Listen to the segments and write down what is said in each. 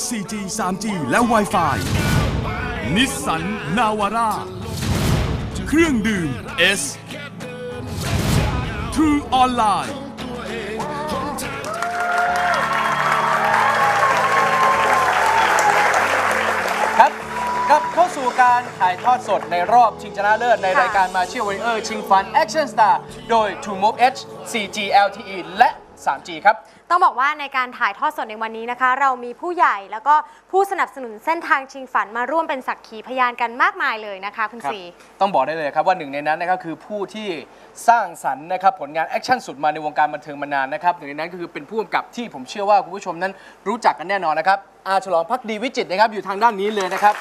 SCG 3G และ Wi-Fi นิสสันนาวาร่าเครื่องดื่ม S True Online ครับกลับเข้าสู่การถ่ายทอดสดในรอบชิงชนะเลิศในรายการมาเชียร์วอริเออร์ชิงฟัน Action Star โดย True Move H 4G LTE และ 3G ครับ ต้องบอกว่าในการถ่ายทอดสดในวันนี้นะคะ เรามีผู้ใหญ่แล้วก็ผู้สนับสนุนเส้นทางชิงฝันมาร่วมเป็นสักขีพยานกันมากมายเลยนะคะคุณครับสีต้องบอกได้เลยครับว่าหนึ่งในนั้นนะครับคือผู้ที่สร้างสรรค์นะครับผลงานแอคชั่นสุดมาในวงการบันเทิงมานานนะครับหนึ่งในนั้นก็คือเป็นผู้กำกับที่ผมเชื่อว่าคุณผู้ชมนั้นรู้จักกันแน่นอนนะครับอาฉลองพักดีวิจิตรนะครับอยู่ทางด้านนี้เลยนะครับ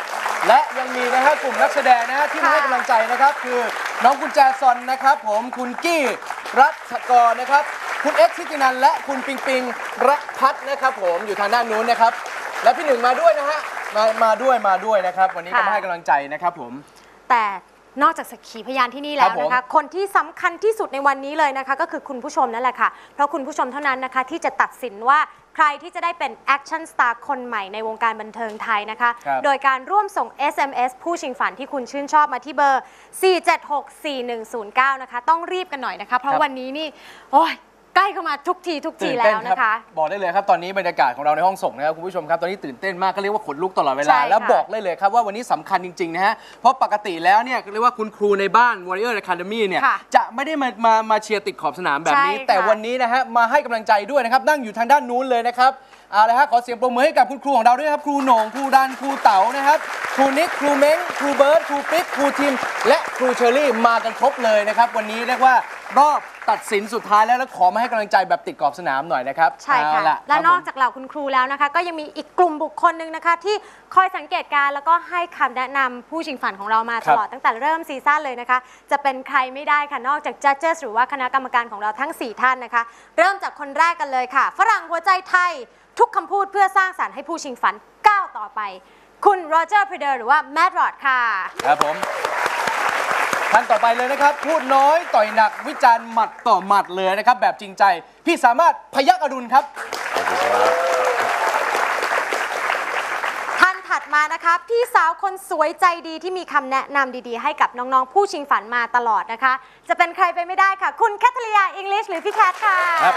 และยังมีนะฮะกลุ่มนักแสดงนะฮะที่มาให้กำลังใจนะครับ คือน้องกุญแจซอนนะครับ ผมคุณกี้รัชกรนะครับ คุณเอ็กซ์ทิตินันและคุณปิงปิงรัพัฒน์นะครับผมอยู่ทางด้านนู้นนะครับ และพี่หนึ่งมาด้วยนะฮะมามาด้วยมาด้วยนะครับ วันนี้ก็มาให้กำลังใจนะครับผม แต่ นอกจากสักขีพยานที่นี่แล้วครับผม นะคะ คนที่สำคัญที่สุดในวันนี้เลยนะคะ ก็คือคุณผู้ชมนั่นแหละค่ะ เพราะคุณผู้ชมเท่านั้นนะคะ ที่จะตัดสินว่าใครที่จะได้เป็นแอคชั่นสตาร์คนใหม่ในวงการบันเทิงไทยนะคะ ครับ โดยการร่วมส่ง SMS ผู้ชิงฝันที่คุณชื่นชอบมาที่เบอร์ 4764109 นะคะ ต้องรีบกันหน่อยนะคะ เพราะวันนี้นี่ โอ้ย ใกล้เข้ามาทุกทีทุกทีตื่นแล้เต้นวครับนะคะ บอกได้เลยครับ ตอนนี้บรรยากาศของเราในห้องส่งนะครับคุณผู้ชมครับ ตอนนี้ตื่นเต้นมากก็เรียกว่าขนลุกตลอดเวใช่ลา ค่ะแล้วบอกได้เลยครับว่าวันนี้สำคัญจริง ๆ นะฮะ เพราะปกติแล้วเนี่ยเรียกว่าคุณครูในบ้าน Warrior Academy เนี่ย ค่ะจะไม่ได้มามามาเชียร์ติดขอบสนามแบบนี้ ใช่ค่ะ แต่วันนี้นะฮะ มาให้กำลังใจด้วยนะครับ นั่งอยู่ทางด้านนู้นเลยนะครับ เอาละฮะขอเสียงปรบมือให้กับคุณครูของเราด้วยครับครูโหน่งครูดันครูเต๋านะครับครูนิกครูเม้งครูเบิร์ตครูปิ๊กครูทิม และครูเชอรี่มากันครบเลยนะครับ วันนี้เรียกว่ารอบตัดสินสุดท้ายแล้วแล้วขอมาให้กำลังใจแบบติดกรอบสนามหน่อยนะครับใช่ค่ะ เอาล่และครับนอกผมจากเหล่าคุณครูแล้วนะคะ ก็ยังมีอีกกลุ่มบุคคลหนึ่งนะคะ ที่คอยสังเกตการณ์แล้วก็ให้คำแนะนำผู้ชิงฝันของเรามาคตรับลอดตั้งแต่เริ่มซีซั่นเลยนะคะ จะเป็นใครไม่ได้ค่ะ นอกจาก judges หรือว่าคณะกรรมการของเราทั้ง 4 ท่านนะคะ เริ่มจากคนแรกกันเลยค่ะ ฝรั่งหัวใจไทย ทุกคำพูดเพื่อสร้างสรรค์ให้ผู้ชิงฝันก้าวต่อไป คุณโรเจอร์พรีเดอร์หรือว่าแมดรอดค่ะ ครับผมท่านต่อไปเลยนะครับ พูดน้อยต่อยหนักวิจารณ์หมัดต่อหมัดเลยนะครับ แบบจริงใจ พี่สามารถพยักอดุลครับท่านถัด มานะคะพี่สาวคนสวยใจดีที่มีคำแนะนำดีๆ ให้กับน้องๆ ผู้ชิงฝันมาตลอดนะคะ จะเป็นใครไปไม่ได้ค่ะ คุณแคทเลียอังกฤษหรือพี่แคทค่ะ ครับ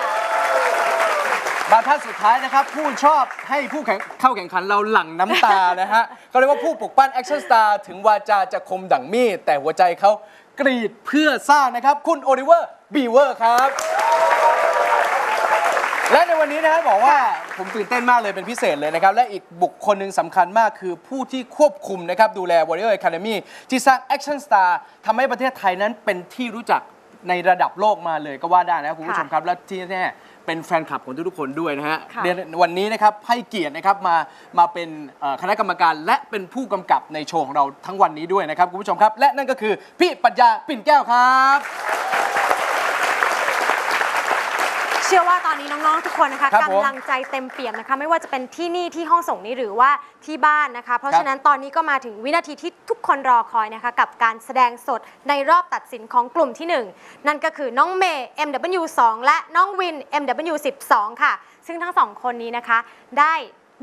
บาท่านสุดท้ายนะครับ ผู้ชอบให้ผู้แข่งเข้าแข่งขันเราหลั่งน้ำตานะฮะก็เรียกว่าผู้ปลุกปั้นแอคชั่นสตาร์ถึงวาจาจะคมดั่งมีดแต่หัวใจเขากรีดเพื่อสร้างนะครับ คุณโอลิเวอร์บีเวอร์ครับ และในวันนี้นะฮะบอกว่าผมตื่นเต้นมากเลยเป็นพิเศษเลยนะครับ และอีกบุคคลหนึ่งสำคัญมากคือผู้ที่ควบคุมนะครับ ดูแล Warrior Academy ที่สร้าง Action Star ทำให้ประเทศไทยนั้นเป็นที่รู้จักในระดับโลกมาเลยก็ว่าได้นะครับคุณผู้ชมครับ และที่แน่ๆเป็นแฟนคลับของทุกๆคนด้วยนะฮะค่ะ เดือนวันนี้นะครับให้เกียรตินะครับมามาเป็นเอ่อคณะกรรมการ และเป็นผู้กำกับในโชว์ของเราทั้งวันนี้ด้วยนะครับคุณผู้ชมครับ และนั่นก็คือพี่ปรัญญาปิ่นแก้วครับ เชื่อว่าตอนนี้น้องๆทุกคนนะคะครับผมกำลังใจเต็มเปี่ยมนะคะ ไม่ว่าจะเป็นที่นี่ที่ห้องส่งนี้หรือว่าที่บ้านนะคะ เพราะครับ ฉะนั้นตอนนี้ก็มาถึงวินาทีที่ทุกคนรอคอยนะคะ กับการแสดงสดในรอบตัดสินของกลุ่มที่1นั่นก็คือน้องเมย์ MW2 และน้องวิน MW12 ค่ะ ซึ่งทั้งสองคนนี้นะคะ ได้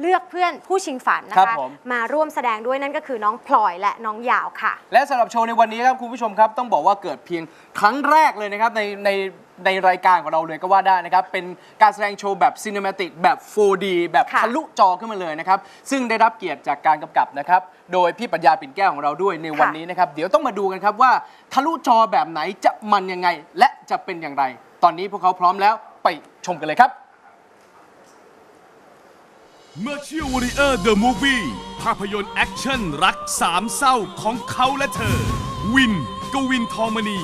เลือกเพื่อนผู้ชิงฝันนะครัคะบผมมาร่วมแสดงด้วยนั่นก็คือน้องพลอยและน้องหยาวค่ะ และสำหรับโชว์ในวันนี้ครับคุณผู้ชมครับต้องบอกว่าเกิดเพียงครั้งแรกเลยนะครับในในในรายการของเราเลยก็ว่าได้นะครับ เป็นการแสดงโชว์แบบซีนิมาติกแบบ 4D แบบค่ะ ทะลุจอขึ้นมาเลยนะครับ ซึ่งได้รับเกียรติจากการกำกับนะครับ โดยพี่ปัญญาปิ่นแก้วของเราด้วยในวันนี้นะครับ เดี๋ยวต้องมาดูกันครับว่าทะลุจอแบบไหนจะมันยังไง และจะเป็นอย่างไร ตอนนี้พวกเขาพร้อมแล้วไปชมกันเลยครับ เมื่อเชื่อ Warrior The Movie ภาพยนตร์แอคชั่นรักสามเศร้าของเขาและเธอ วินกวินทองมณี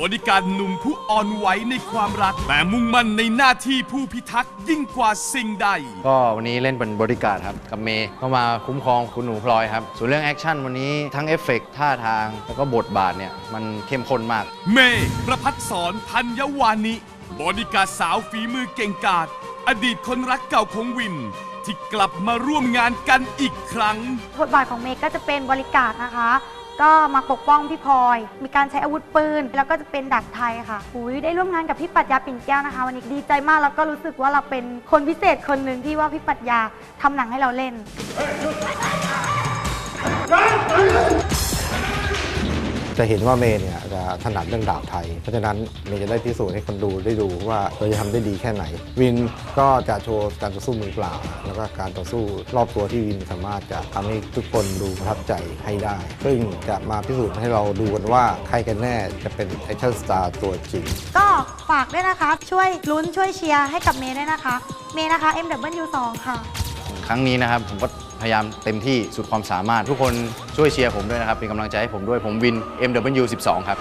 บริการหนุ่มผู้อ่อนไหวในความรัก แต่มุ่งมั่นในหน้าที่ผู้พิทักษ์ยิ่งกว่าสิ่งใด ก็วันนี้เล่นเป็นบริการดครับ กับเมย์เข้ามาคุ้มครองคุณหนูพลอยครับ ส่วนเรื่องแอคชั่นวันนี้ทั้งเอฟเฟกต์ท่าทาง แล้วก็บทบาทเนี่ย มันเข้มข้นมาก เมย์ประพัฒสอนธัญวานิ บริการสาวฝีมือเก่งกาจอดีตคนรักเก่าของวิน ที่กลับมาร่วมงานกันอีกครั้ง บทบาทของเมย์ก็จะเป็นบริการนะคะ ก็มาปกป้องพี่พลอย มีการใช้อาวุธปืน แล้วก็จะเป็นดักไทยค่ะอุยได้ร่วมงานกับพี่ปรัตยาปิ่นแก้วนะคะ วันนี้ดีใจมากแล้วก็รู้สึกว่าเราเป็นคนพิเศษคนหนึ่งที่ว่าพี่ปรัตยาทำหนังให้เราเล่น จะเห็นว่าเมย์เนี่ยจะถนัดเรื่องดาบไทย เพราะฉะนั้นเมย์จะได้พิสูจน์ให้คนดูได้ดูว่าเราจะทำได้ดีแค่ไหน วินก็จะโชว์การต่อสู้มือเปล่า แล้วก็การต่อสู้รอบตัวที่วินสามารถจะทำให้ทุกคนดูประทับใจให้ได้ ซึ่งจะมาพิสูจน์ให้เราดูกันว่าใครกันแน่จะเป็นแอคชั่นสตาร์ตัวจริง ก็ฝากด้วยนะคะ ช่วยลุ้นช่วยเชียร์ให้กับเมย์ด้วยนะคะ เมย์นะคะ MW2 ค่ะ ครั้งนี้นะครับผมก็ พยายามเต็มที่สุดความสามารถ ทุกคนช่วยเชียร์ผมด้วยนะครับ เป็นกำลังใจให้ผมด้วยผมวิน MW12 ครับ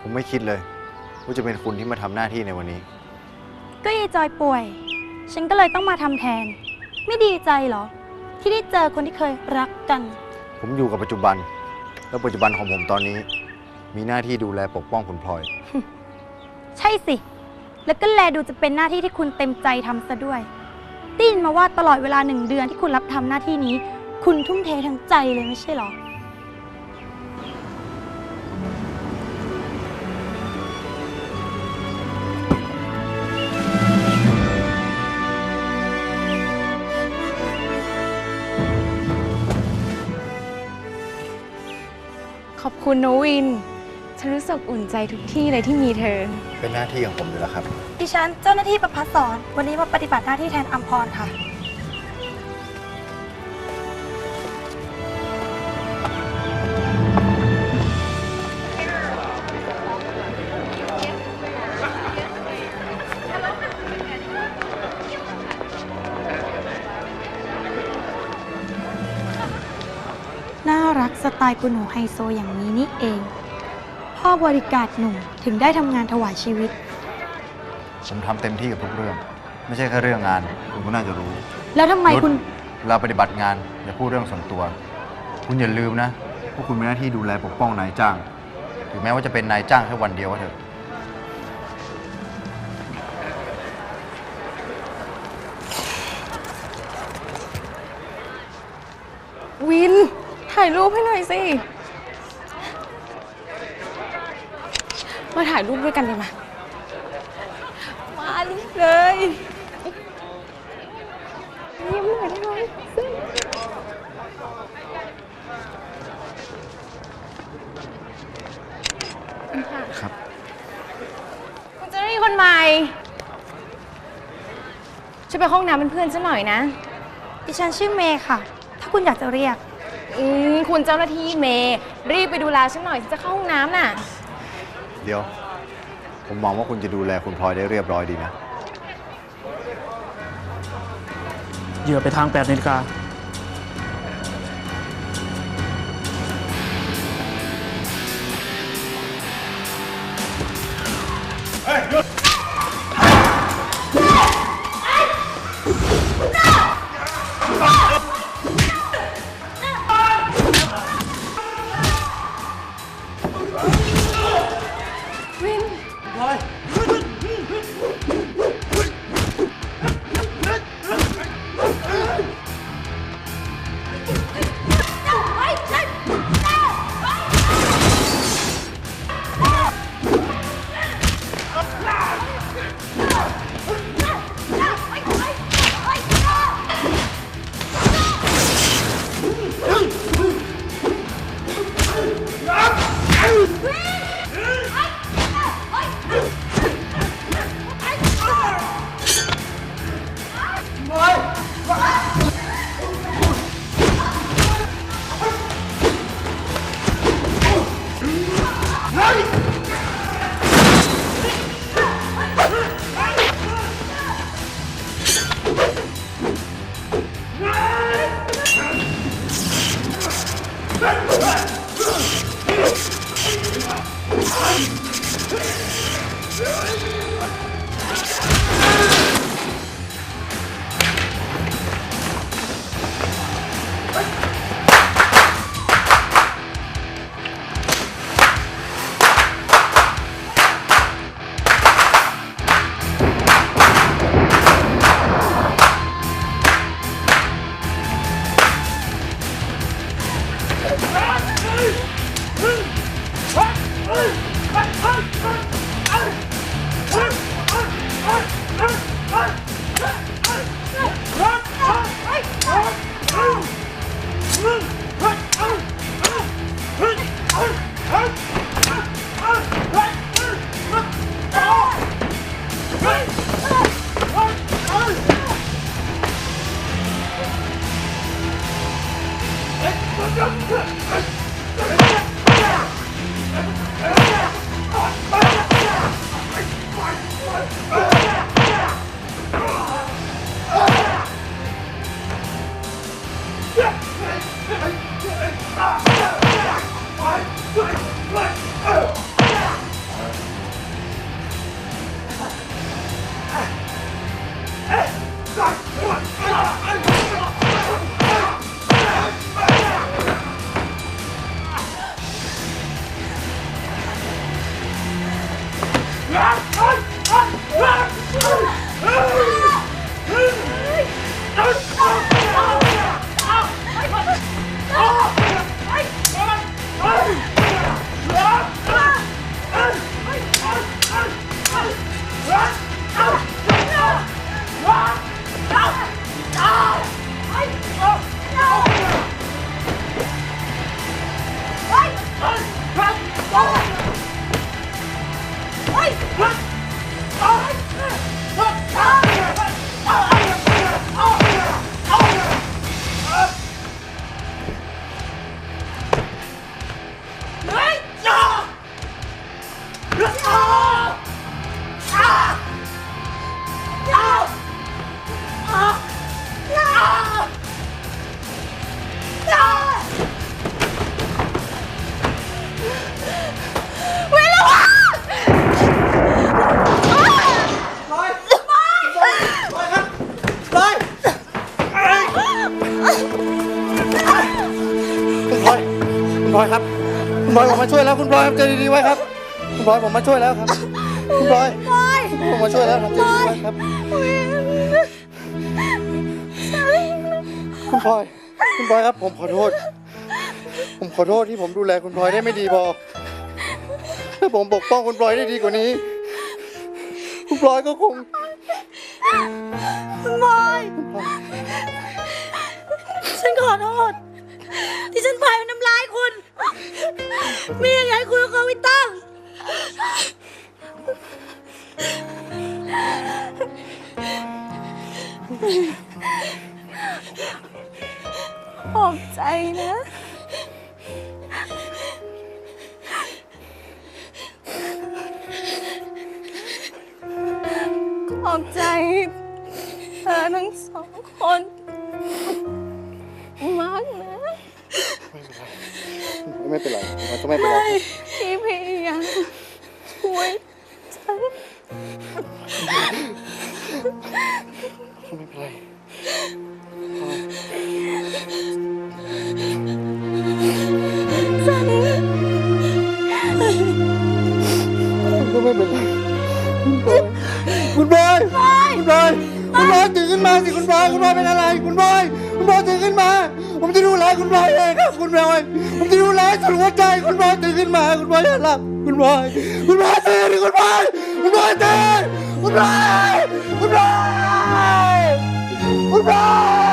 ผมไม่คิดเลย ว่าจะเป็นคุณที่มาทำหน้าที่ในวันนี้ ก็ยายจอยป่วย ฉันก็เลยต้องมาทำแทน ไม่ดีใจเหรอ ที่ได้เจอคนที่เคยรักกัน ผมอยู่กับปัจจุบัน แล้วปัจจุบันของผมตอนนี้ มีหน้าที่ดูแลปกป้องคุณพลอย ใช่สิ แล้วก็แลดูจะเป็นหน้าที่ที่คุณเต็มใจทำซะด้วยได้ยินมาว่าตลอดเวลาหนึ่งเดือนที่คุณรับทำหน้าที่นี้ คุณทุ่มเททั้งใจเลยไม่ใช่เหรอ ขอบคุณนะวิน ฉันรู้สึกอุ่นใจทุกที่เลยที่มีเธอ เป็นหน้าที่ของผมอยู่แล้วครับ ดิฉันเจ้าหน้าที่ประพัสสอนวันนี้มาปฏิบัติหน้าที่แทนอัมพรค่ะ น่ารักสไตล์กุหนูไฮโซอย่างนี้นี่เอง พ่อบริการหนุ่มถึงได้ทำงานถวายชีวิต ผมทำเต็มที่กับทุกเรื่อง ไม่ใช่แค่เรื่องงาน คุณก็น่าจะรู้แล้วทำไมนุชคุณเวลาปฏิบัติงานอย่าพูดเรื่องส่วนตัว คุณอย่าลืมนะพวกคุณมีหน้าที่ดูแลปกป้องนายจ้าง ถึงแม้ว่าจะเป็นนายจ้างแค่วันเดียวก็เถอะ วิน ถ่ายรูปให้หน่อยสิ มาถ่ายรูปด้วยกันเลยมามารีบเลยยิ้มหน่อยได้ไหมสิครับ คุณเจะได้คนใหม่ช่วยไปห้องน้ำเป็นเพื่อนฉันหน่อยนะ ดิฉันชื่อเมย์ค่ะ ถ้าคุณอยากจะเรียก อืมคุณเจ้าหน้าที่เมย์รีบไปดูแลฉันหน่อยฉันจะเข้าห้องน้ำน่ะ เดี๋ยว ผมมองว่าคุณจะดูแลคุณพลอยได้เรียบร้อยดีนะ เหยื่อไปทาง8นาฬิกา Kaç kaç kaç! ช่วยแล้วคุณพลอยใจดีๆไว้ครับ คุณพลอยผมมาช่วยแล้วครับ คุณพลอยผมมาช่วยแล้วครับใจดีๆไว้ครับ คุณพลอย คุณพลอยครับ ผมขอโทษ ผมขอโทษที่ผมดูแลคุณพลอยได้ไม่ดีพอถ้าผมปกป้องคุณพลอยได้ดีกว่านี้ คุณพลอยก็คงคุณพลอย ฉันขอโทษ ที่ฉันพาย ไม่ยังไงคุณกับเขาไม่ตั้งขอบใจนะ ขอบใจ เธอทั้งสองคน ไม่เป็นไรคุณพลอยก็ไม่เป็นไรายคุณบอยเองครับคุณบอยผมจะดูแลสุดหัวใจคุณบอยตื่นขึ้นมาคุณบอยอย่าหลับคุณบอยคุณบอยตื่นคุณบอยคุณบอยตื่นคุณบอยคุณบอยคุณบอย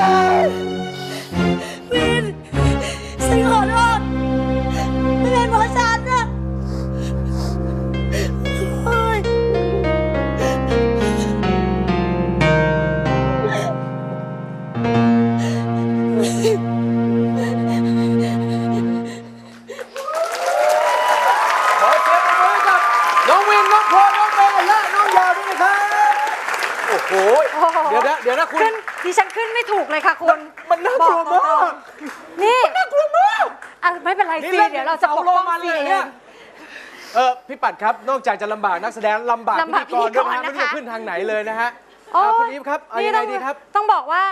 โอ้โหเดี๋ยวนะเดี๋ยวนะคุณ ขึ้นดิฉันขึ้นไม่ถูกเลยค่ะคุณมันน่ากลัวมากบอกตรงๆนี่น่ากลัวมากอะไม่เป็นไรนี่สิเล่นเดี๋ยวเราจะปกป้องมาสิเลยเอเนี่ยง เออพี่ปัดครับ นอกจากจะลำบากนักแสดงลำบากลำบากพิธีกรด้วยนะพิธีกรนะคะไม่รู้จะขึ้นทางไหนเลยนะฮะโอ้อ่าคุณอีฟครับเอายังไงต้ดีครับ ต้องบอกว่า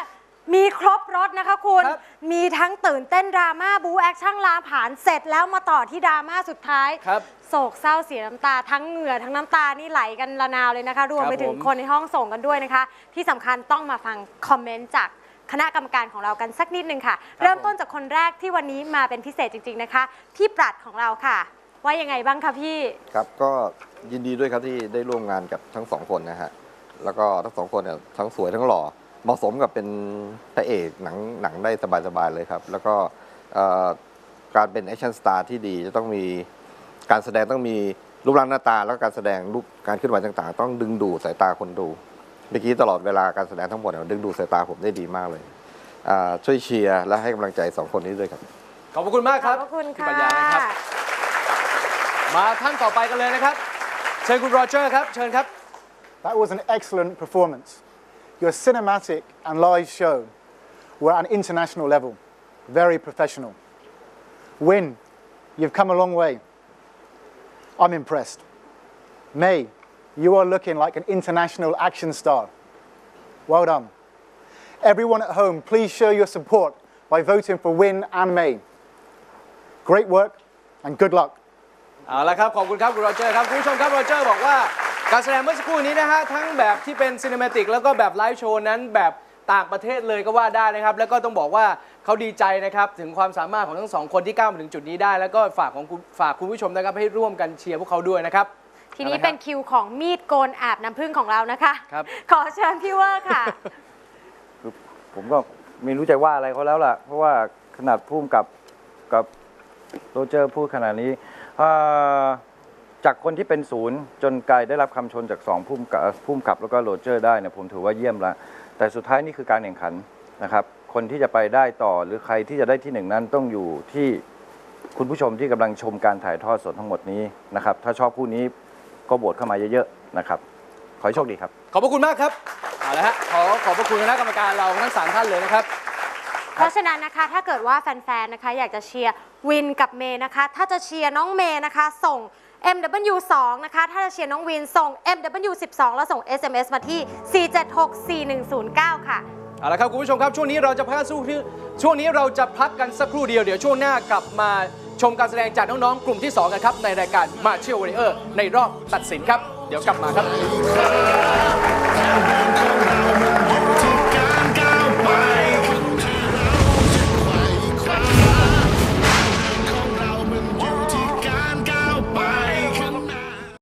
มีครบรถนะคะคุณ ครับ มีทั้งตื่นเต้นดราม่าบูแอคชั่นลาผ่านเสร็จแล้วมาต่อที่ดราม่าสุดท้าย ครับ โศกเศร้าเสียน้ำตาทั้งเหงื่อทั้งน้ำตานี่ไหลกันระนาวเลยนะคะ รวมครับไปถึงผม คนในห้องส่งกันด้วยนะคะ ที่สำคัญต้องมาฟังคอมเมนต์จากคณะกรรมการของเรากันสักนิดนึงค่ะ เริ่มต้นจากคนแรกที่วันนี้มาเป็นพิเศษจริง ๆนะคะ พี่ปรัดของเราค่ะ ว่ายังไงบ้างคะพี่ครับก็ยินดีด้วยครับที่ได้ร่วมงานกับทั้งสองคนนะฮะแล้วก็ทั้งสองคนเนี่ยทั้งสวยทั้งหล่อ เหมาะสมกับเป็นพระเอกหนังหนังได้สบายๆเลยครับ แล้วก็เอ่อการเป็นแอคชั่นสตาร์ที่ดีจะต้องมีการแสดงต้องมีรูปร่างหน้าตา แล้วก็การแสดงรูปการเคลื่อนไหวต่างๆ ต้องดึงดูดสายตาคนดูเมื่อกี้ตลอดเวลาการแสดงทั้งหมดเนี่ยดึงดูดสายตาผมได้ดีมากเลยอ่าช่วยเชียร์และให้กำลังใจสองคนนี้ด้วยครับ ขอบพระคุณมากคขอรับบพระคุณพี่ค่ะปัญญานะครับ มาท่านต่อไปกันเลยนะครับ เชิญคุณโรเจอร์ครับ เชิญครับ That was an excellent performance. your cinematic and live show were at an international level, very professional. Win, you've come a long way. I'm impressed. May, you are looking like an international action star. Well done. Everyone at home, please show your support by voting for Win and May. Great work and good luck. เอาละครับ ขอบคุณครับ คุณโรเจอร์ครับโรเจอร์บอกว่า การแสดงเมื่อสักครู่นี้นะฮะทั้งแบบที่เป็นซีนิมาติกแล้วก็แบบไลฟ์โชว์นั้นแบบต่างประเทศเลยก็ว่าได้นะครับ แล้วก็ต้องบอกว่าเขาดีใจนะครับ ถึงความสามารถของทั้งสองคนที่ก้าวมาถึงจุดนี้ได้ แล้วก็ฝากของคุณฝากคุณผู้ชมนะครับให้ร่วมกันเชียร์พวกเขาด้วยนะครับ ทีนี้เอาละครับเป็นคิวของมีดโกนอาบน้ำผึ้งของเรานะคะ ครับ ขอเชิญพี่เวอร์ค่ะ ผมก็ไม่รู้จะว่าอะไรเขาแล้วล่ะ เพราะว่าขนาดพุ่มกับกับโรเจอร์พูดขนาดนี้เอ่อ จากคนที่เป็นศูนย์จนกลายได้รับคำชนจากสองพุ่มกับพุ่มกับแล้วก็โรเจอร์ได้เนี่ยผมถือว่าเยี่ยมละแต่สุดท้ายนี่คือการแข่งขันนะครับ คนที่จะไปได้ต่อหรือใครที่จะได้ที่หนึ่งนั้นต้องอยู่ที่คุณผู้ชมที่กำลังชมการถ่ายทอดสดทั้งหมดนี้นะครับ ถ้าชอบคู่นี้ก็โหวตเข้ามาเยอะๆนะครับ ขอให้โชคดีครับ ขอบพระคุณมากครับเอาละฮะขอขอบพระคุณคณะกรรมการเราทั้งสามท่านเลยนะครับเพราะฉะนั้นนะคะถ้าเกิดว่าแฟนๆนะคะ อยากจะเชียร์วินกับเมย์นะคะ ถ้าจะเชียร์น้องเมย์นะคะ ส่ง MW2 นะคะ ถ้าจะเชียร์น้องวินส่ง MW12 แล้วส่ง SMS มาที่ 4764109 ค่ะ เอาละครับคุณผู้ชมครับ ช่วงนี้เราจะพักกันสู้ที่ช่วงนี้เราจะพักกันสักครู่เดียว เดี๋ยวช่วงหน้ากลับมาชมการแสดงจากน้องๆ กลุ่มที่ 2 กันครับ ในรายการมาเชียร์วอริเออร์ในรอบตัดสินครับ เดี๋ยวกลับมาครับ